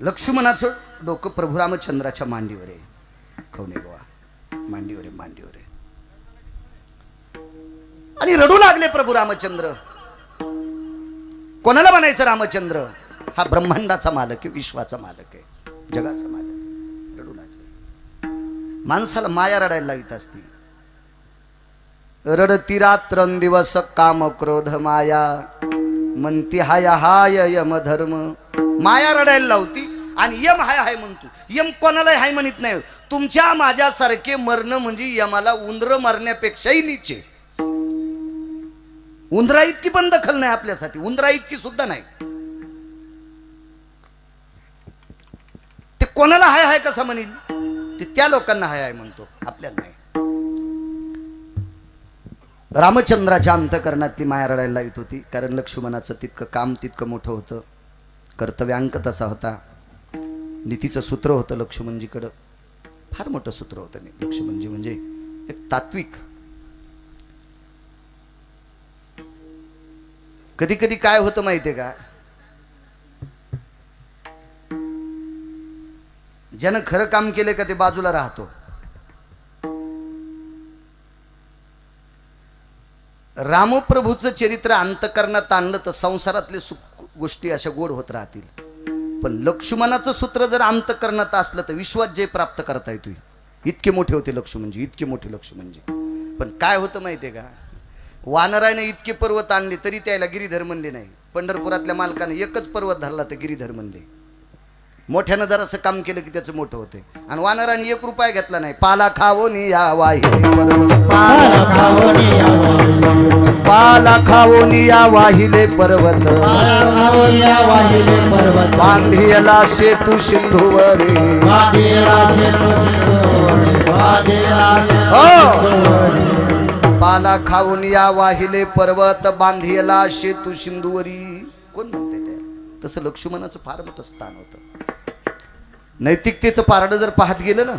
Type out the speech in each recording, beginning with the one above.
लक्ष्मणाचं डोकं प्रभू रामचंद्राच्या मांडीवर. आहे खवणे बाबा मांडीवर आहे मांडीवर. आहे आणि रडू लागले प्रभू रामचंद्र. कोणाला म्हणायचं रामचंद्र? हा ब्रह्मांडाचा मालक आहे विश्वाचा मालक आहे जगाचा मालक रडू लागले. माणसाला माया रडायला लावित असती रडती रात्रंदिवस काम क्रोध माया. म्हणती हाय हाय यम धर्म. माया रडायला लावती आणि यम हाय हाय म्हणतो. यम कोणालाही हाय म्हणत नाही. तुमच्या माझ्यासारखे मरण म्हणजे यमाला उंदर मरण्यापेक्षाही नीचे उंदरा इतकी पण दखल नाही आपल्यासाठी. उंदरा इतकी सुद्धा नाही. ते कोणाला हाय हाय कसा म्हणेल? ते त्या लोकांना हाय हाय म्हणतो आपल्याला. रामचंद्राच्या अंतकरणातली माया रडायला लावित होती. कारण लक्ष्मणाचं तितकं काम तितकं मोठं होतं. कर्तव्यांक तसा होता. नीतीचं सूत्र होतं लक्ष्मणजीकडं. फार मोठं सूत्र होतं लक्ष्मणजी म्हणजे एक तात्विक. कधी कधी काय होतं माहितीये का? ज्यानं खरं काम केलं का ते बाजूला राहतो. रामप्रभूचं चरित्र अंतकरणात आणलं तर संसारातले सुख गोष्टी अशा गोड होत राहतील. पण लक्ष्मणाचं सूत्र जर अंतकरणात असलं तर विश्वात जय प्राप्त करता येतोय इतके मोठे होते लक्ष्मणजी इतके मोठे लक्ष्मणजी पण काय होतं माहितीये का? वानराने इतके पर्वत आणले तरी त्याला गिरीधर म्हणले नाही. पंढरपुरातल्या मालकाने एकच पर्वत धरला तर गिरीधर म्हणले. मोठ्यानं जर असं काम केलं की त्याचं मोठं होते आणि वानराने एक रुपया घेतला नाही. पाला खावो नि या वाहिले पर्वत पाला. पाला खावून या वाहिले पर्वत. पाला खावणी या वाहिले पर्वत. बांधियला सेतू सिंधुवरी. हो. पाला खाऊन या वाहिले पर्वत बांधियला सेतू सिंधुवरी. कोण म्हणते ते? तसं लक्ष्मणाचं फार मोठं स्थान होतं. नैतिकतेचं पारडं जर पाहत गेलं ना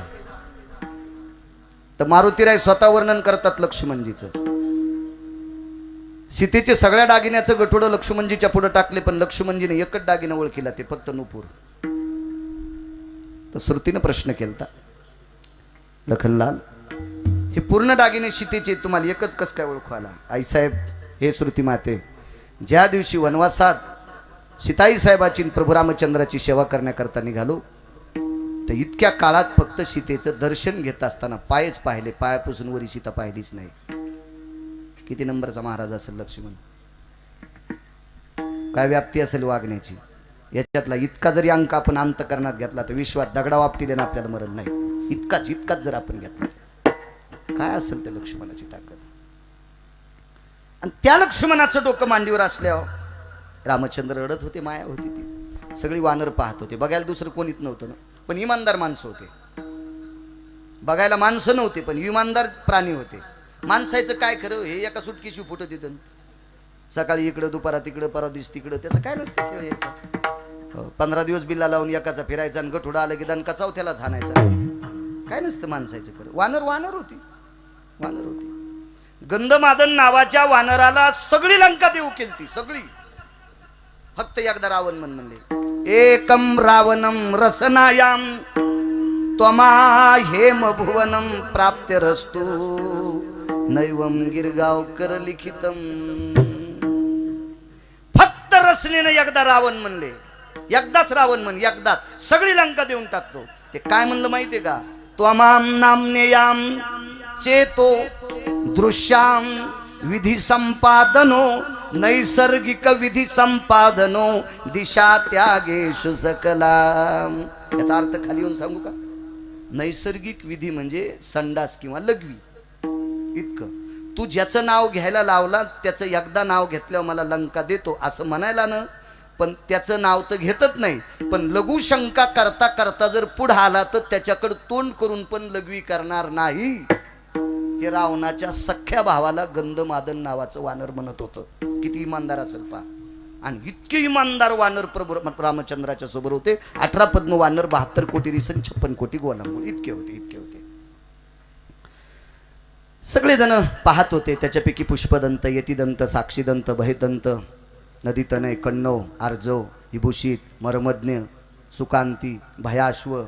तर मारुतीराय स्वतः वर्णन करतात लक्ष्मणजीचं. सीतेचे सगळ्या दागिन्याचं गठोडं लक्ष्मणजीच्या पुढे टाकले पण लक्ष्मणजीने एकच दागिना ओळखीला ते फक्त नुपूर. तर श्रुतीनं प्रश्न केलता लखनलाल हे पूर्ण दागिने सीतेचे तुम्हाला एकच कस काय ओळखू आला? आईसाहेब हे श्रुती माते ज्या दिवशी वनवासात सीताई साहेबाची प्रभू रामचंद्राची सेवा करण्याकरता निघालो तर इतक्या काळात फक्त सीतेचं दर्शन घेत असताना पायच पाहिले पायापासून वरी सीता पाहिलीच नाही. किती नंबरचा महाराज असेल लक्ष्मण? काय व्याप्ती असेल वागण्याची? याच्यातला इतका जरी अंक आपण अंतकरणात घेतला तर विश्वात दगडा वापती आपल्याला मरण नाही. इतकाच इतकाच जर आपण घेतला काय असेल त्या लक्ष्मणाची ताकद? आणि त्या लक्ष्मणाचं डोकं मांडीवर असल्यावर रामचंद्र रडत होते माया होती ती. सगळी वानर पाहत होते. बघायला दुसरं कोणीच नव्हतं ना. पण इमानदार माणसं होते. बघायला माणसं नव्हते पण इमानदार प्राणी होते. माणसायचं काय खरं हे एका सुटकीशी फुटत तिथं सकाळी इकडं दुपारा तिकडं परवा दिवस तिकडं त्याचं काय नसतं खेळ यायचा. हो, पंधरा दिवस बिल्ला लावून एकाचा फिरायचा आणि गठुडा आलं की दणका चौथ्यालाच झाणायचा काय नसतं माणसायचं खरं. वानर वानर होती. वानर होती. गंधमादन नावाच्या वानराला सगळी लंका देऊ केलती सगळी. फक्त एकदा रावण म्हण म्हणले. एकम रावणम रसनायाम त्वमा हेम भुवनम प्राप्त रस्तू नैवम गिरगावकर लिखितम फक्त रसनेनं एकदा रावण म्हणले एकदाच रावण म्हण एकदाच सगळी लंका देऊन टाकतो. ते काय म्हणलं माहितीये का? त्वमाम नामनेयाम चेतो दृश्याम विधी संपादनो नैसर्गिक विधी संपादनो दिशा त्यागेशु सकला याचा अर्थ खाली येऊन सांगू का? नैसर्गिक विधी म्हणजे संडास किंवा लघवी. इतकं. तू ज्याचं नाव घ्यायला लावला त्याचं एकदा नाव घेतल्यावर मला लंका देतो असं म्हणायला ना. पण त्याचं नाव तर घेतच नाही. पण लघु शंका करता करता जर पुढं आला तर त्याच्याकडे तोंड करून पण लघवी करणार नाही. हे रावणाच्या सख्ख्या भावाला गंधमादन नावाचं वानर म्हणत होतं. किती इमानदार असेल पा आणि इतके इमानदार वानर प्रभू रामचंद्राच्या सोबत होते. अठरा पद्म वानर बहात्तर कोटी रिसन छप्पन कोटी गोलांबूळ इतके होते इतके होते. सगळेजण पाहत होते त्याच्यापैकी पुष्पदंत यतिदंत साक्षीदंत बहिदंत नदीतनय कण्णव आर्जव विभूषित मर्मज्ञ सुकांती भयाश्व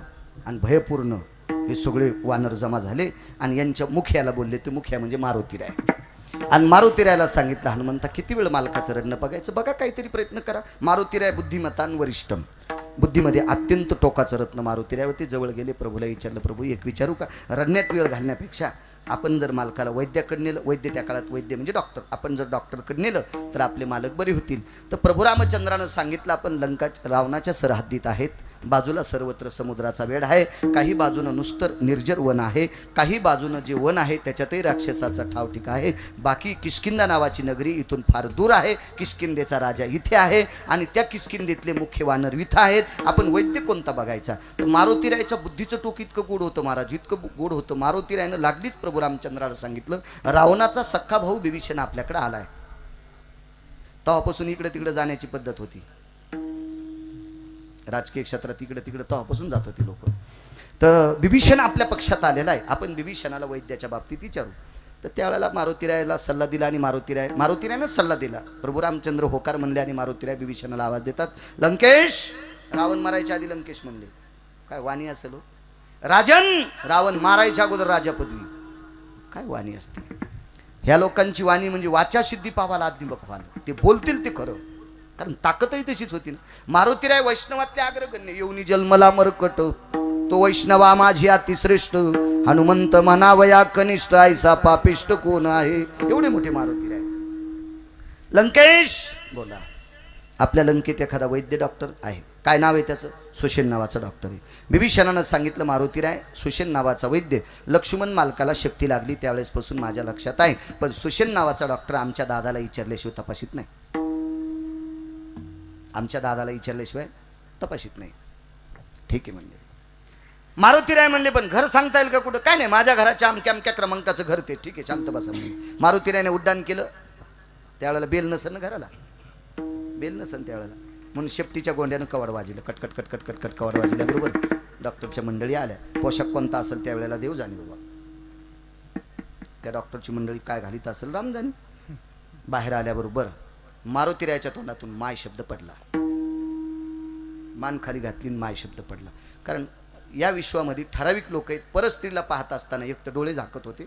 आणि भयपूर्ण. हे सगळे वानर जमा झाले आणि यांच्या मुख्याला बोलले ते मुख्या म्हणजे मारुतीराय आणि मारुतीरायला सांगितलं हनुमंता किती वेळ मालकाचं रडणं बघायचं? बघा काहीतरी प्रयत्न करा. मारुतीराय बुद्धिमतान वरिष्ठम. बुद्धीमध्ये अत्यंत टोकाचं रत्न मारुतीराय होते. जवळ गेले प्रभूला विचारलं प्रभू एक विचारू का? रडण्यात वेळ घालण्यापेक्षा आपण जर मालकाला वैद्याकडे नेलं वैद्य त्या काळात वैद्य म्हणजे डॉक्टर आपण जर डॉक्टरकडे नेलं तर आपले मालक बरे होतील. तर प्रभू रामचंद्रानं सांगितलं आपण लंका रावणाच्या सरहद्दीत आहेत. बाजूला सर्वत्र समुद्राचा वेढ आहे. काही बाजूनं नुसतं निर्जर वन आहे. काही बाजूनं जे वन आहे त्याच्यातही राक्षसाचा ठावठिका आहे. बाकी किशकिंदा नावाची नगरी इथून फार दूर आहे. किशकिंदेचा राजा इथे आहे आणि त्या किशकिंदेतले मुख्य वानर इथं आहेत. आपण वैद्य कोणता बघायचा? तर मारुतीरायच्या बुद्धीचं टोक इतकं गोड होतं महाराज इतकं गोड होतं. मारुतीरायनं लागलीच प्रभू रामचंद्राला सांगितलं रावणाचा सख्खा भाऊ बिभीषण आपल्याकडे आलाय. तेव्हापासून इकडे तिकडे जाण्याची पद्धत होती. राजकीय क्षेत्रात तिकडे तिकडे तेव्हापासून जात होती लोक. तर बिभीषण आपल्या पक्षात आलेला आहे. आपण बिभीषणाला वैद्याच्या बाबतीत विचारू. तर त्यावेळेला मारुतीरायला सल्ला दिला आणि मारुतीराय मारुतीरायनंच सल्ला दिला. प्रभू रामचंद्र होकार म्हणले आणि मारुतीराय बिभीषणाला आवाज देतात लंकेश! रावण मारायच्या आधी लंकेश म्हणले. काय वाणी असेल हो? राजन! रावण मारायच्या अगोदर राजा पदवी. काय वाणी असते? ह्या लोकांची वाणी म्हणजे वाचा सिद्धी पावाला आधी बघवाल ते बोलतील ते खरं. कारण ताकदही तशीच होती ना. मारुतीराय वैष्णवातले अग्रगण्य येऊनी जन्मला मरकट. तो वैष्णवा माझी अतिश्रेष्ठ. हनुमंत मनावया कनिष्ठ आईसा पापिष्ट कोण आहे? एवढे मोठे मारुतीराय. लंकेश! बोला. आपल्या लंकेत एखादा वैद्य डॉक्टर आहे. काय नाव आहे त्याचं? सुशेन नावाचं डॉक्टर आहे. बिभीषणानं सांगितलं मारुतीराय सुशेन नावाचा वैद्य. लक्ष्मण मालकाला शक्ती लागली त्यावेळेसपासून माझ्या लक्षात आहे. पण सुशेन नावाचा डॉक्टर आमच्या दादाला विचारल्याशिवाय तपासित नाही. आमच्या दादाला विचारल्याशिवाय तपासित नाही. ठीक आहे म्हणले मारुतीराय म्हणले पण घर सांगता येईल का कुठं? काय नाही माझ्या घराच्या अमक्या अमक्या क्रमांकाचं घर ते. ठीक आहे शांत बसा म्हणजे. मारुती रायने उड्डाण केलं. त्यावेळेला बेल नसन घराला? बेल नसन त्यावेळेला. म्हणून शेपटीच्या गोंड्यानं कवाड वाजलं. कटकट कट कट कट कट कवाड वाजल्या बरोबर? डॉक्टरच्या मंडळी आल्या. पोशाख कोणता असेल त्यावेळेला देव जाणे बाबा. त्या डॉक्टरची मंडळी काय घालीत असेल? रामजानी बाहेर आल्याबरोबर मारुतीरायाच्या तोंडातून माय शब्द पडला. मान खाली घातली माय शब्द पडला. कारण या विश्वामध्ये ठराविक लोक आहेत. परस्त्रीला पाहत असताना एक तर डोळे झाकत होते.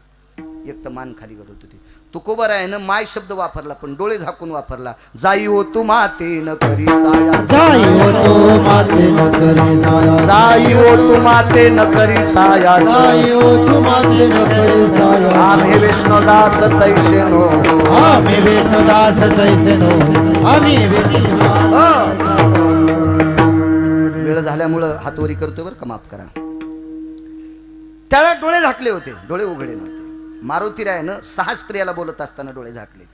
एक तर मान खाली करत होते. तुकोबरायानं माय शब्द वापरला पण डोळे झाकून वापरला. जाई हो तू माते न करी साया जाई हो तो माते न करी साया जाई हो तू माते न करी साया जाई हो तो माते न करी साया आम्ही विष्णुदास तैसे नो. आम्ही विष्णुदास तैसे नो. आम्ही वेळ झाल्यामुळं हातवरी करतोय बरं का माफ करा. त्याला डोळे झाकले होते डोळे उघडे नव्हते. मारुती रायानं सहा स्त्रियाला बोलत असताना डोळे झाकले.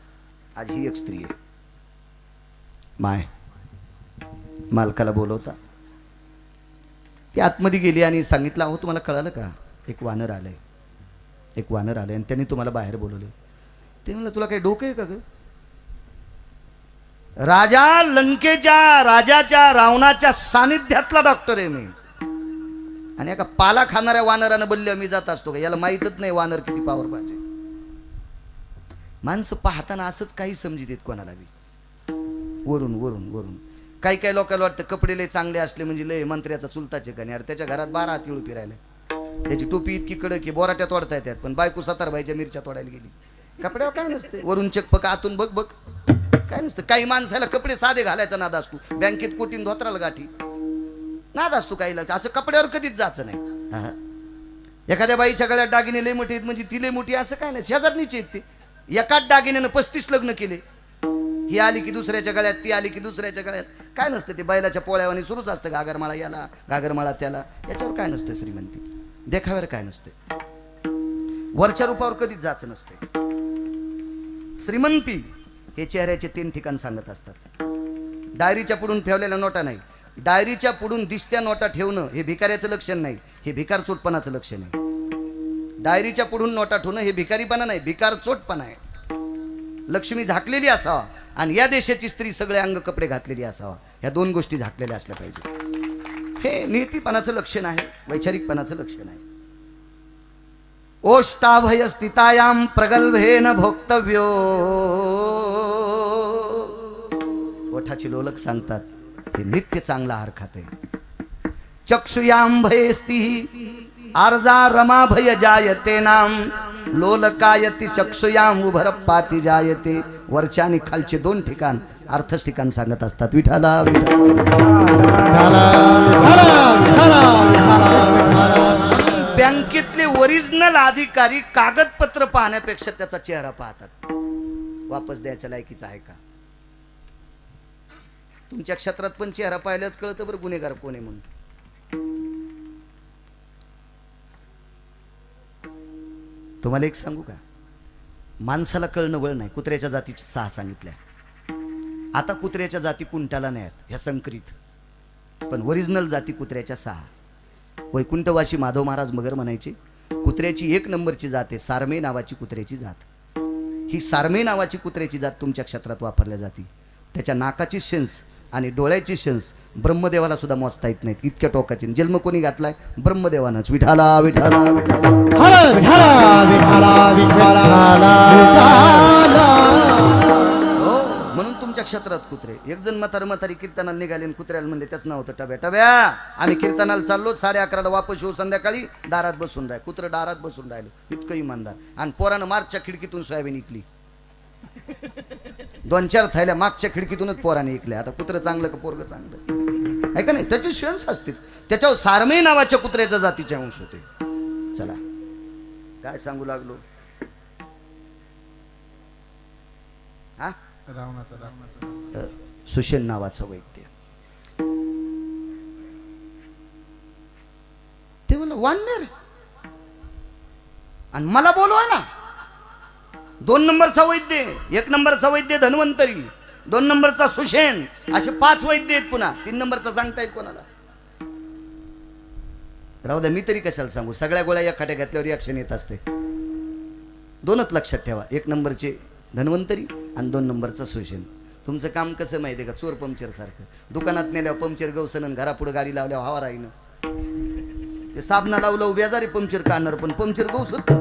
आज ही एक स्त्री आहे. माय मालकाला बोलवता. ती आतमध्ये गेली आणि सांगितलं अहो तुम्हाला कळालं का? एक वानर आलंय. एक वानर आलंय आणि त्यांनी तुम्हाला बाहेर बोलवलं. ते म्हणलं तुला काही डोकं आहे का ग? राजा लंकेच्या राजाच्या रावणाच्या सानिध्यातला डॉक्टर आहे मी. आणि एका पाला खाणाऱ्या वानरानं बोलले मी जात असतो का? याला माहीतच नाही वानर किती पावर पाहिजे माणसं पाहताना असंच काही समजित येत कोणाला बी. वरून वरून वरून. काही काही लोकांना वाटतं कपडे लय चांगले असले म्हणजे लय मंत्र्याचा चुलताचे का अरे त्याच्या घरात बारा तिळू फिरायला. त्याची टोपी इतकी कडक की बोराट्या तोडता येतात पण बायको सतारबाईच्या मिरच्या तोडायला गेली. कपड्यावर काय नसते? वरून चकपक आतून बघ बघ. काय नसतं? काही माणसाला कपडे साधे घालायचा नाद असतो. बँकेत कोटीन धोत्राला गाठी. नाद असतो काहीला असं कपड्यावर कधीच जायचं नाही. एखाद्या बाईच्या गळ्यात दागिने लय मोठी आहेत म्हणजे ती लय मोठी असं काय नाही. शेजारणीचे आहेत ते. एकाच दागिन्यानं पस्तीस लग्न केले. ही आली की दुसऱ्याच्या गळ्यात ती आली की दुसऱ्याच्या गळ्यात. काय नसतं ते बैलाच्या पोळ्यावानी सुरूच असतं घागरमाळा याला घागरमाळा त्याला. याच्यावर काय नसतं श्रीमंती. देखाव्यावर काय नसते. वरच्या रूपावर कधीच जायचं नसते. श्रीमंती हे चेहऱ्याचे तीन ठिकाण सांगत असतात. डायरीच्या पुढून ठेवलेल्या नोटा नाही डायरीच्या पुढून दिसत्या नोटा ठेवणं हे भिकाऱ्याचं लक्षण नाही हे भिकार चोटपणाचं लक्षण आहे. डायरीच्या पुढून नोटा ठेवणं हे भिकारीपणा नाही भिकार चोटपणा आहे. लक्ष्मी झाकलेली असावा आणि या देशाची स्त्री सगळे अंग कपडे घातलेली असावा ह्या दोन गोष्टी झाकलेल्या असल्या पाहिजे हे नीतीपणाचं लक्षण आहे वैचारिकपणाचं लक्षण आहे. ओष्टाभय स्थितायाम प्रगल्भेन भोक्तव्यो. ओठाची लोलक सांगतात हे नित्य चांगला आहार खाते. चक्षुयाम भयस्ती आर्जा रमा भय जायते नाम. लोलकायती चक्षुयाम उभरप्पाती जायते. वरच्या आणि खालचे दोन ठिकाण अर्थच ठिकाण सांगत असतात. विठाला विठाला. बँकेतले ओरिजिनल अधिकारी कागदपत्र पाहण्यापेक्षा त्याचा चेहरा पाहतात. वापस द्यायच्या लायकीचा आहे का? तुमच्या क्षेत्रात पण चेहरा पाहिल्याच कळतं बरं गुन्हेगार कोण आहे म्हणून. तुम्हाला एक सांगू का? माणसाला कळणं वळ नाही. कुत्र्याच्या जातीची सहा सांगितल्या. आता कुत्र्याच्या जाती कुंटाला नाही आहेत ह्या संकरित. पण ओरिजिनल जाती कुत्र्याच्या सहा. वैकुंठवाशी माधव महाराज मगर म्हणायचे कुत्र्याची एक नंबरची जात आहे सारमे नावाची कुत्र्याची जात. ही सारमे नावाची कुत्र्याची जात तुमच्या क्षेत्रात वापरल्या जाते. त्याच्या नाकाची सेन्स आणि डोळ्याची सेन्स ब्रह्मदेवाला सुद्धा मोजता येत नाहीत. इतक्या टोकाची. जन्म कोणी घातलाय? ब्रह्मदेवानंच. विठाला विठाला म्हणून तुमच्या क्षेत्रात कुत्रे. एक जण म्हातार म्हातारी कीर्तनाला निघाले आणि कुत्र्याला म्हणले त्याच नाव होतं टब्या. टब्या आम्ही कीर्तनाला चाललो. साडे अकराला वापस येऊ. संध्याकाळी दारात बसून राह कुत्रं दारात बसून राहिलो. इतकं इमानदार. आणि पोरानं मार्चच्या खिडकीतून सोयाबीन इकली. दोन चार थैल्या मागच्या खिडकीतूनच पोराने इकल्या आता कुत्रं चांगलं का पोरग चांगलं? आहे का नाही? त्याची शेन्स असतील त्याच्यावर सारमे नावाच्या कुत्र्याच्या जातीचे अंश होते. चला. काय सांगू लागलो? हा? सुशेन नावाचा वैद्य. ते म्हणलं वाननेर आणि मला बोलवा ना. दोन नंबरचा वैद्य एक नंबरचा वैद्य धन्वंतरी दोन नंबरचा सुशेन असे पाच वैद्य आहेत पुन्हा. तीन नंबरचा सांगता येत कोणाला? राहू द्या मी तरी कशाला सांगू? सगळ्या गोळ्या या खाट्या घातल्यावर रिॲक्शन येत असते. दोनच लक्षात ठेवा. एक नंबरचे धन्वंतरी आणि दोन नंबरचा सुशेन तुमचं काम कसं माहिती आहे का? चोर पंक्चर सारखं. दुकानात नेल्यावर पंक्चर गवसनन घरापुढे गाडी लावल्यावर हवा राहीनं ते साबणा लावलं बेजारी पंक्चर काढणार पण पंक्चर गवसत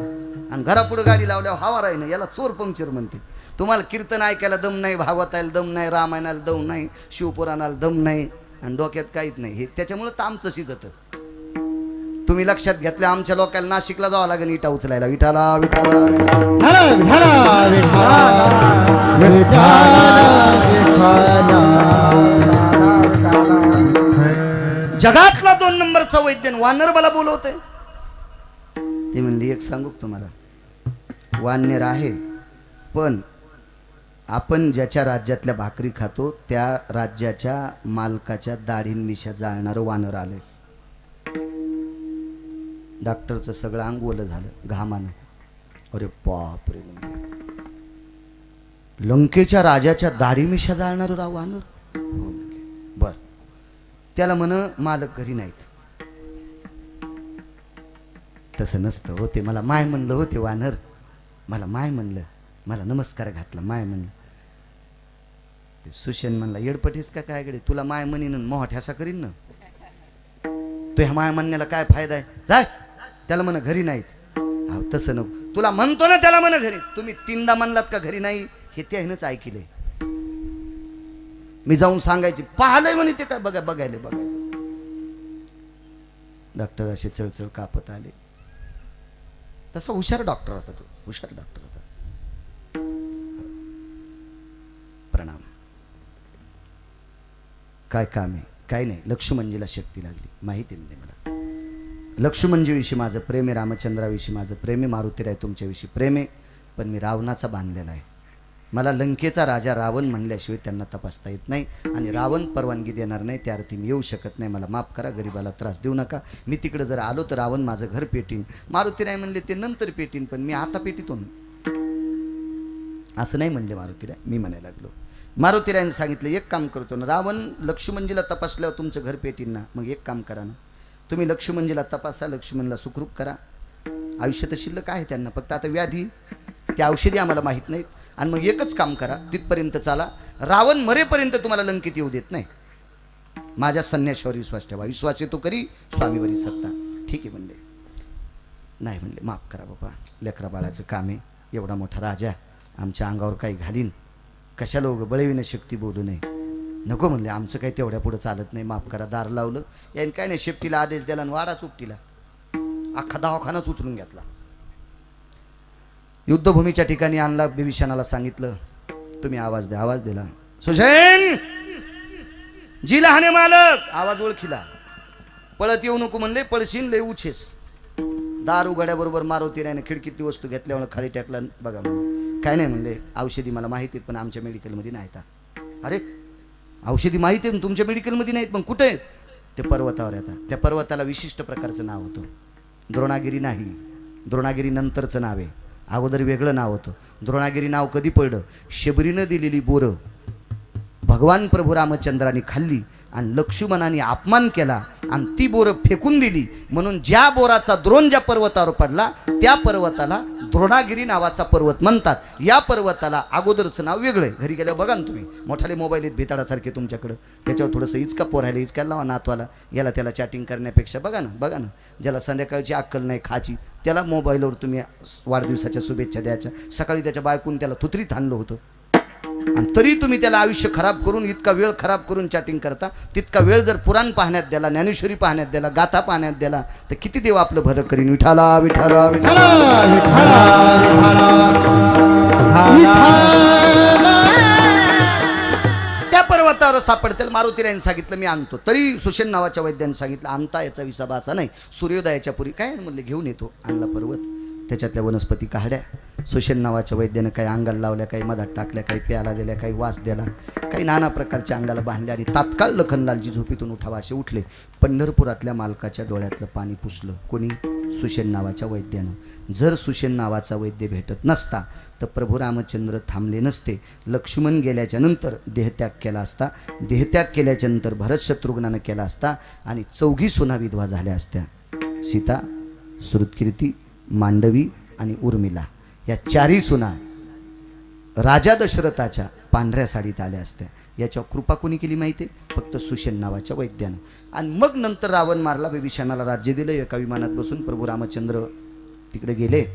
आणि घरापुढे गाडी लावल्यावर हवा राहीनं याला चोर पंक्चर म्हणते. तुम्हाला कीर्तन ऐकायला दम नाही भागवतायला दम नाही रामायणाला दम नाही शिवपुराणाला दम नाही आणि डोक्यात काहीच नाही. हे त्याच्यामुळं तामचं शिजतं. तुम्ही लक्षात घेतलं आमच्या लोकांना नाशिकला जावं लागेल इटा उचलायला. विठाला विठाला जगातला दोन नंबरचा वैद्य वानर मला बोलवते ते म्हणली एक सांगू तुम्हाला? वानेर आहे. पण आपण ज्याच्या राज्यातल्या भाकरी खातो त्या राज्याच्या मालकाच्या दाढीन मिशा जाळणारं वानर आलंय. डॉक्टरचं सगळं अंग ओलं झालं घामानं. अरे बापरे रे लंकेच्या राजाच्या दाढी मिशा जाळणारं राव वानर? हो, बर. त्याला म्हण मालक घरी नाहीत. तसं नसतं हो ते मला माय म्हणलं होते वानर. मला माय म्हणलं मला नमस्कार घातला माय म्हणलं. ते सुशेन म्हणला येडपटीस का काय कडे तुला माय म्हणीन आणि मोहा ठ्यासा करीन ना? तू ह्या माय म्हणण्याला काय फायदा आहे? जाय त्याला म्हणा घरी नाहीत. हा तसं नको. तुला म्हणतो ना त्याला म्हणा घरी. तुम्ही तीनदा म्हणलात का घरी नाही? हे त्यानंच ऐकलंय. मी जाऊन सांगायची. पाहिलंय म्हणे ते काय? बघा बघायला बघायला. डॉक्टर असे चळचळ कापत आले. तसा हुशार डॉक्टर होता तो. हुशार डॉक्टर होता. प्रणाम. काय काम आहे? काय नाही. लक्ष्मणजीला शक्ती लागली. माहिती नाही मला. लक्ष्मणजीविषयी माझं प्रेम आहे रामचंद्राविषयी माझं प्रेम आहे मारुतीराय तुमच्याविषयी प्रेम आहे पण मी रावणाचा बांधलेला आहे. मला लंकेचा राजा रावण म्हणल्याशिवाय त्यांना तपासता येत नाही आणि रावण परवानगी देणार नाही त्या अर्थी मी येऊ शकत नाही. मला माफ करा गरीबाला त्रास देऊ नका. मी तिकडे जर आलो तर रावण माझं घर पेटीन. मारुतीराय म्हणले ते नंतर पेटीन पण मी आता पेटीतो ना असं नाही म्हणले मारुतीराय मी म्हणायला लागलो. मारुतीरायने सांगितलं एक काम करतो ना रावण लक्ष्मणजीला तपासल्यावर तुमचं घर पेटीन ना. मग एक काम करा ना. तुम्ही लक्ष्मणजीला तपासा लक्ष्मणला सुखरूप करा. आयुष्य तर शिल्लक आहे त्यांना. फक्त आता व्याधी त्या औषधी आम्हाला माहीत नाहीत. आणि मग एकच काम करा तिथपर्यंत चाला. रावण मरेपर्यंत तुम्हाला लंकेत येऊ देत नाही. माझ्या संन्याशावर विश्वास ठेवा. विश्वास येतो करी स्वामीवरी सत्ता. ठीक आहे म्हणले नाही म्हणले माफ करा बाबा. लेकरा बाळाचं काम आहे. एवढा मोठा राजा आमच्या अंगावर काही घालीन. कशाला उगं बळविणं शक्ती बोलू नये? नको म्हणले आमचं काही तेवढ्या पुढं चालत नाही. माफ करा दार लावलं. याने काय नाही शेपटीला आदेश दिला आणि वाडाच उपटीला अख्खा दवाखानाच उचलून घेतला. युद्धभूमीच्या ठिकाणी आणला बिभीषणाला सांगितलं तुम्ही आवाज द्या आवाज दिला. सुशेन जी लहाने मालक! आवाज ओळखीला. पळत येऊ नको म्हणले पळशीन लय उछेस. दार उघड्याबरोबर मारुती खिडकीत खिडकीतली वस्तू घेतल्यामुळे खाली टाकला बघा म्हणून. काय नाही म्हणले औषधी मला माहिती आहेत पण आमच्या मेडिकलमध्ये नाहीत अरे औषधी माहिती आहे तुमच्या मेडिकलमध्ये नाहीत पण कुठे आहेत? ते पर्वतावर येतात त्या पर्वताला विशिष्ट प्रकारचं नाव होतं. द्रोणागिरी नाही. द्रोणागिरी नंतरचं नाव आहे. अगोदर वेगळं नाव होतं. द्रोणागिरी नाव कधी पडलं? शबरीनं दिलेली बोरं. भगवान प्रभू रामचंद्राने खाल्ली आणि लक्ष्मणाने अपमान केला आणि ती बोरं फेकून दिली. म्हणून ज्या बोराचा द्रोण ज्या पर्वतावर पडला त्या पर्वताला द्रोणागिरी नावाचा पर्वत म्हणतात. या पर्वताला अगोदरचं नाव वेगळं आहे. घरी गेल्यावर बघा ना तुम्ही. मोठाले मोबाईल आहेत भेताडासारखे तुमच्याकडं. त्याच्यावर थोडंसं इचका पोरायला इचका लावा नातवाला. याला त्याला चॅटिंग करण्यापेक्षा बघा ना बघा ना. ज्याला संध्याकाळची अक्कल नाही खाची त्याला मोबाईलवर तुम्ही वाढदिवसाच्या शुभेच्छा द्यायच्या. सकाळी त्याच्या बायकून त्याला तुतरीत आणलं होतं. आणि तरी तुम्ही त्याला आयुष्य खराब करून इतका वेळ खराब करून चॅटिंग करता तितका वेळ जर पुराण पाहण्यात द्याला ज्ञानेश्वरी पाहण्यात द्याला गाथा पाहण्यात द्याला तर किती देव आपलं भरं करीन? विठाला विठाला विठाला त्या पर्वतावर सापडतील. मारुतीला सांगितलं मी आणतो. तरी सुशेन नावाच्या वैद्याने सांगितलं आणता याचा विसाबा असा नाही. सूर्योदयाच्या पूर्वी काय म्हणले? घेऊन येतो आणला पर्वत. त्याच्यातल्या वनस्पती काढ्या सुशेन नावाच्या वैद्यानं काही अंगाला लावल्या काही मधात टाकल्या काही प्याला दिल्या काही वास दिला काही नाना प्रकारच्या अंगाला बांधल्या आणि तात्काळ लखनलालजी झोपीतून उठावा असे उठले. पंढरपुरातल्या मालकाच्या डोळ्यातलं पाणी पुसलं. कोणी? सुशेन नावाच्या वैद्यानं. जर सुशेन नावाचा वैद्य भेटत नसता तर प्रभू रामचंद्र थांबले नसते. लक्ष्मण गेल्याच्यानंतर देहत्याग केला असता देहत्याग केल्याच्यानंतर भरत शत्रुघ्नानं केला असता आणि चौघी सुना विधवा झाल्या असत्या. सीता श्रुतकीर्ती मांडवी आणि उर्मिला या चारही सुना राजा दशरथाच्या पांढऱ्या साडीत आल्या असत्या. याच्यावर कृपा कोणी केली माहिती आहे फक्त सुशेन नावाच्या वैद्यानं. आणि मग नंतर रावण मारला विभीषणाला राज्य दिलं एका विमानात बसून प्रभू रामचंद्र तिकडे गेले.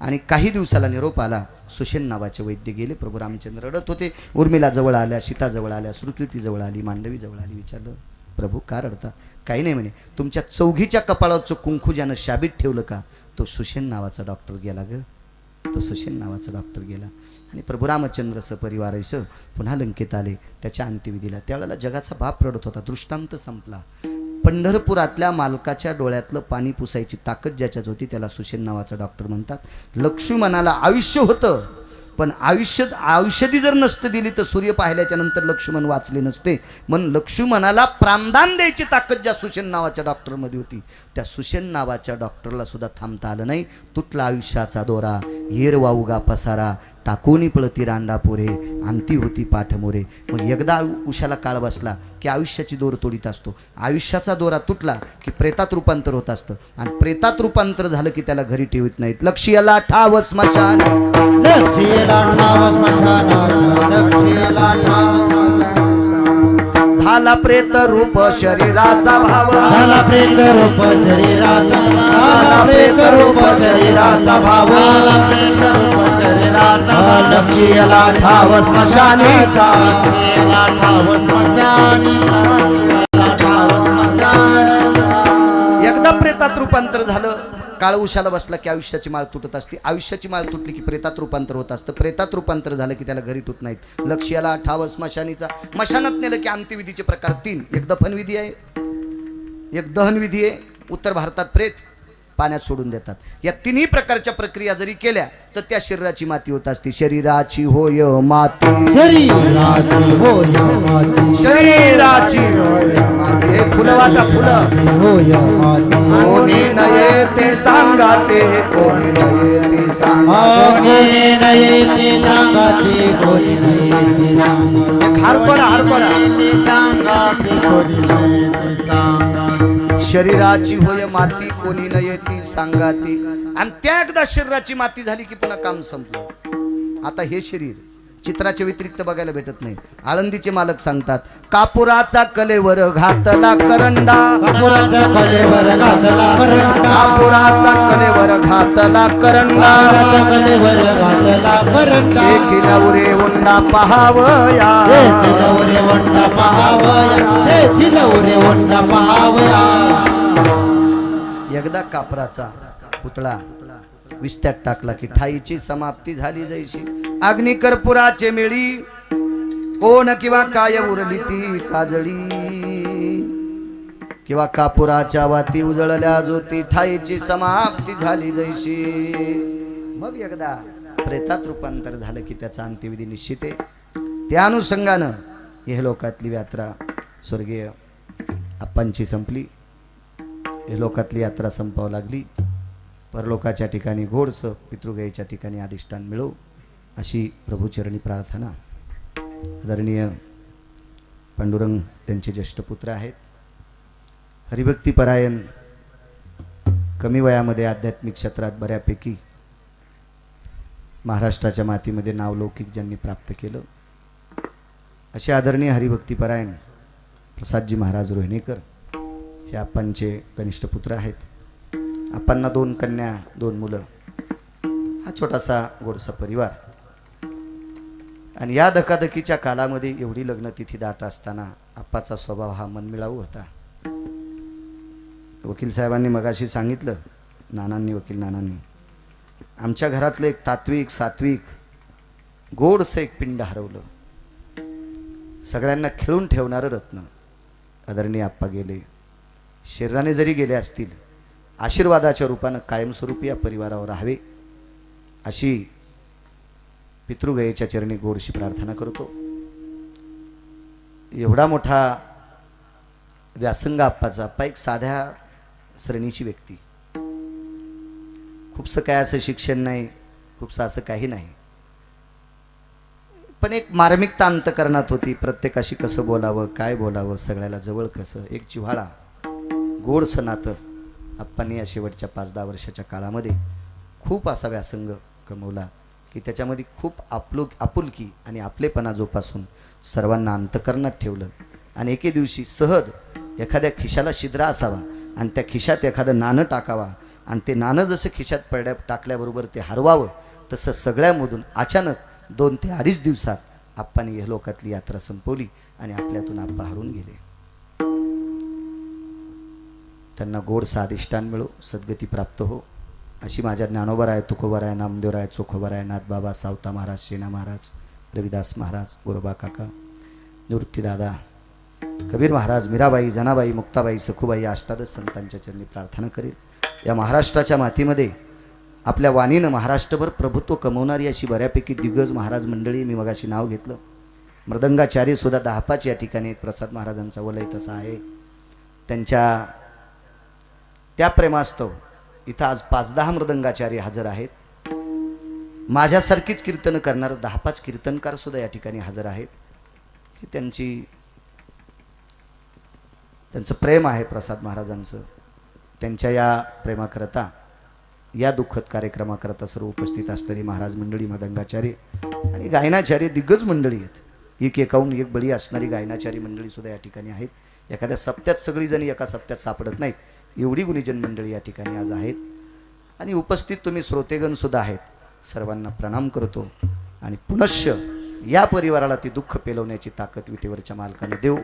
आणि काही दिवसाला निरोप आला सुशेन नावाचे वैद्य गेले प्रभू रामचंद्र रडत होते. उर्मिला जवळ आल्या सीताजवळ आल्या श्रुकृती जवळ आली मांडवी जवळ आली विचारलं प्रभू का रडता? काही नाही म्हणे तुमच्या चौघीच्या कपाळाचं कुंकू ज्यानं शाबीत ठेवलं का? तो सुशेन नावाचा डॉक्टर गेला ग. तो सुशेन नावाचा डॉक्टर गेला. आणि प्रभू रामचंद्र सपरिवारासह पुन्हा लंकेत आले. त्याच्या अंत्यविधीला. त्यावेळेला जगाचा बाप रडत होता. दृष्टांत संपला. पंढरपुरातल्या मालकाच्या डोळ्यातलं पाणी पुसायची ताकद ज्याच्यात होती त्याला सुशेन नावाचा डॉक्टर म्हणतात. लक्ष्मी मनाला आयुष्य होतं. पण आयुष्य औषधी जर नसतं दिली तर सूर्य पाहिल्याच्या नंतर लक्ष्मण वाचले नसते. म्हणून लक्ष्मणाला प्राणदान द्यायची ताकद ज्या सुशेन नावाच्या डॉक्टरमध्ये होती. त्या सुशेन नावाच्या डॉक्टरला सुद्धा थांबता आलं नाही. तुटला आयुष्याचा दोरा. येर वाऊगा पसारा. टाकूनी पळती रांडा पोरे अंती होती पाठमोरे. मग एकदा उशाला काळ बसला की आयुष्याची दोर तोडीत असतो. आयुष्याचा दोरा तुटला की प्रेतात रूपांतर होत असतं. आणि प्रेतात रूपांतर झालं की त्याला घरी ठेवत नाहीत. लक्ष्याला ठाव स्मशान. झाला प्रेत रूप शरीराचा भाव. झाला प्रेत रूप शरीराचा झाला प्रेत रूप शरीराचा भाव. प्रेत रूप शरीराचा लक्ष्मीला ठाव स्मशानी. लक्ष्मीला ठाव स्मशानी. एकदा प्रेतात रूपांतर झालं. काळ उशाला बसला की आयुष्याची माळ तुटत असते. आयुष्याची माळ तुटली की प्रेतात रूपांतर होत असतं. प्रेतात रूपांतर झालं की त्याला घरी तुट नाहीत. लक्ष्याला ठाव स्मशानीचा. मशानात नेलं की अंत्यविधीचे प्रकार तीन. एक दफनविधी आहे. एक दहनविधी आहे. उत्तर भारतात प्रेत. पाण्यात सोडून देतात. या तिन्ही प्रकारच्या प्रक्रिया जरी केल्या तर त्या शरीराची माती होत असते. शरीराची होय माती. शरीराची होय माती. शरीराची. होय माती हे फुलं वाटा फुलं. होय माती. कोणी नये ते सांगा ते कोणी नये ते सांगा कोणी नाही ते सांगा ते कोणी हारपडा हारपडा. सांगा ते कोणी ते सांगा शरीराची होय माती कोणी नये ती सांगा ती आणि त्या एकदा शरीराची माती झाली की पुन्हा काम संपलं. आता हे शरीर चित्राच्या व्यतिरिक्त बघायला भेटत नाही. आळंदीचे मालक सांगतात कापुराचा कलेवर घातला करंडा. कापुराच्या कलेवर घातला करंडा. कापुराचा कलेवर घातला करंडा. कलेवर घातला करंडा. उंडा पहावया. पहावया. पहावया. एकदा कापराचा पुतळा विस्त्यात टाकला की ठाईची समाप्ती झाली जायची अग्निकर्पुराचे मिळी कोण किंवा काय उरली ती काजळी. किंवा कापुराच्या वाती उजळल्या ज्योती ठाईची समाप्ती झाली जैशी. मग एकदा प्रेतात रूपांतर झालं की त्याचा अंत्यविधी निश्चित आहे. त्या अनुषंगानं हे लोकातली यात्रा स्वर्गीय आप्पांची संपली. हे लोकातली यात्रा संपावं लागली. परलोकाच्या ठिकाणी घोडसं पितृगयेच्या ठिकाणी अधिष्ठान मिळो अशी प्रभूचरणी प्रार्थना. आदरणीय पांडुरंग त्यांचे ज्येष्ठ पुत्र आहेत. हरिभक्तीपरायण कमी वयामध्ये आध्यात्मिक क्षेत्रात बऱ्यापैकी महाराष्ट्राच्या मातीमध्ये नावलौकिक ज्यांनी प्राप्त केलं. असे आदरणीय हरिभक्तीपरायण प्रसादजी महाराज रोहिणेकर हे आप्पांचे कनिष्ठ पुत्र आहेत. आप्पांना दोन कन्या दोन मुलं. हा छोटासा गोडसा परिवार. आणि या धकाधकीच्या कालामध्ये एवढी लग्न तिथी दाट असताना आप्पाचा स्वभाव हा मनमिळावू होता. वकील साहेबांनी मगाशी सांगितलं नानांनी वकील नानांनी आमच्या घरातलं एक तात्विक सात्विक गोडसं एक पिंड हरवलं. सगळ्यांना खेळून ठेवणारं रत्न. आदरणीय आप्पा गेले. शरीराने जरी गेले असतील आशीर्वादाच्या रूपानं कायमस्वरूपी या परिवारावर राहावे. अशी पितृगयेच्या चरणी गोडशी प्रार्थना करतो. एवढा मोठा व्यासंग आप्पाचा आप्पा एक साध्या श्रेणीची व्यक्ती. खूपसं काय असं शिक्षण नाही खूपसं असं काही नाही. पण एक मार्मिकता अंतकरणात होती प्रत्येकाशी कसं बोलावं काय बोलावं सगळ्याला जवळ कसं एक जिव्हाळा. गोडसं नातं आप्पांनी या शेवटच्या पाच दहा वर्षाच्या काळामध्ये खूप असा व्यासंग कमवला की त्याच्यामध्ये खूप आपलो आपुलकी आणि आपलेपणा जोपासून सर्वांना अंतकरणात ठेवलं. आणि एके दिवशी सहज एखाद्या खिशाला शिद्रा असावा आणि त्या खिशात एखादं नाणं टाकावा आणि ते नाणं जसं खिशात पडल्या टाकल्याबरोबर ते हरवावं तसं सगळ्यामधून अचानक दोन ते अडीच दिवसात आप्पाने या लोकातली यात्रा संपवली आणि आपल्यातून आप्पा हरून गेले. त्यांना गोड साधिष्ठान मिळो सद्गती प्राप्त हो. अशी माझ्या ज्ञानोबराय तुकोबराय नामदेवराय चोखोबराय नाथबाबा सावता महाराज शेना महाराज रविदास महाराज गोरबा काका निवृत्तीदादा कबीर महाराज मीराबाई जनाबाई मुक्ताबाई सखुबाई अष्टादश संतांच्या चरणी प्रार्थना करेल. या महाराष्ट्राच्या मातीमध्ये आपल्या वाणीनं महाराष्ट्रभर प्रभुत्व कमवणारी अशी बऱ्यापैकी दिग्गज महाराज मंडळी मी मगाशी नाव घेतलं. मृदंगाचार्य सुद्धा दहापाच या ठिकाणी प्रसाद महाराजांचा वलय तसा आहे. त्यांच्या त्या प्रेमास्तव इथं आज पाच दहा मृदंगाचार्य हजर आहेत. माझ्यासारखीच कीर्तन करणारं दहा पाच कीर्तनकार सुद्धा या ठिकाणी हजर आहेत. ही त्यांची त्यांचं प्रेम आहे प्रसाद महाराजांचं. त्यांच्या या प्रेमाकरता या दुःखद कार्यक्रमाकरता सर्व उपस्थित असणारी महाराज मंडळी मदंगाचार्य आणि गायनाचार्य दिग्गज मंडळी आहेत. एक एकाहून एक बळी असणारी गायनाचारी मंडळी सुद्धा या ठिकाणी आहेत. एखाद्या सप्त्यात सगळीजणी एका सप्त्यात सापडत नाहीत. एवढी गुणीजन मंडळी या ठिकाणी आज आहेत. आणि उपस्थित तुम्ही श्रोतेगणसुद्धा आहेत. सर्वांना प्रणाम करतो. आणि पुनश्च या परिवाराला ती दुःख पेलवण्याची ताकद विटेवरच्या मालकाने देऊ.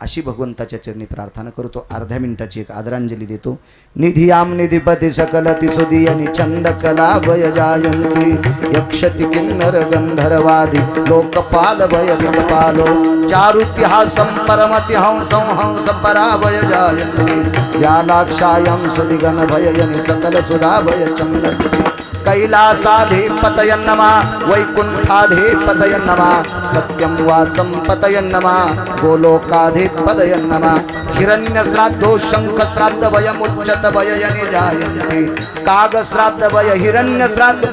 अशी भगवंताच्या चरणी प्रार्थना करतो. अर्ध्या मिनिटाची एक आदरांजली देतो. निधियाम निधिपती सकल तिसुदीयनि छंद कला भय जायंती यक्षति किन्नर गंधर्वादी लोकपाल भय लोकपालो चारुतिहासं परमति हंसं हंस पराभय जायन्ति व्यालाक्षायं सुदिगन भय सकल सुधा भय चंद कैलासाधिपतयन्नमा वैकुण्ठाधिपतयन्नमा सत्यं वासं पतयन्नमा गोलोकाधिपतयन्नमा हिरण्यश्राद्धो श्राद्धो शंख जायन्ते काग श्राद्ध भय हिरण्य श्राद्ध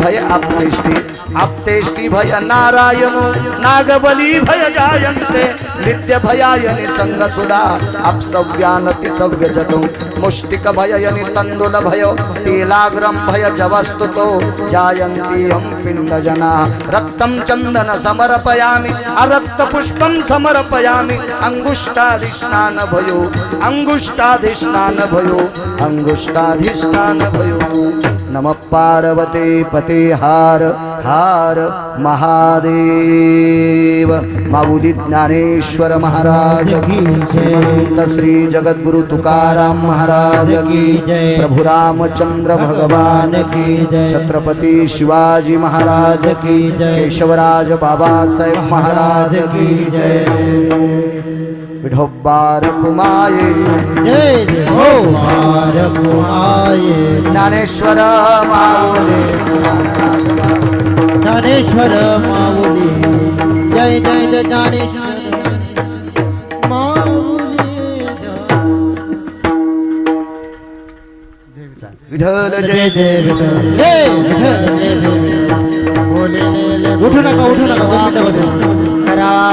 भय आप्तेष्टि आप्तेष्टि भय नारायणो नागबली भय जायन्ते नित्यभयायनि सङ्गसुधा अप्सव्यान सुधा अप्सव्यानति सव्यजतो मुष्टिक भय यनि तण्डुल भय। तेलाग्रम भय जवस्तुतो। जायन्ति हम पिण्डजना रक्तं चन्दन समर्पयामि। अरक्त पुष्पं समर्पयामि। अङ्गुष्ठाधिष्ठान भयो। अङ्गुष्ठाधिष्ठान भयो। अङ्गुष्ठाधिष्ठान भयो। नमः पार्वते पते हार हार महादेव। माऊली ज्ञानेश्वर महाराज की श्रीमंत श्री जगद्गुरु तुकाराम महाराज की जय। प्रभु रामचंद्र भगवान की जय। छत्रपती शिवाजी महाराज की जय। केशवराज बाबासाहेब महाराज की जय। विठोबार कुमाये जय जय हो कुमाये ज्ञानेश्वर माऊली। ज्ञानेश्वर माऊली। जय जय ज्ञानेश्वर। विठ्ठल जय जय जय उठू नका उठू नका दोन मिनिटं बसा.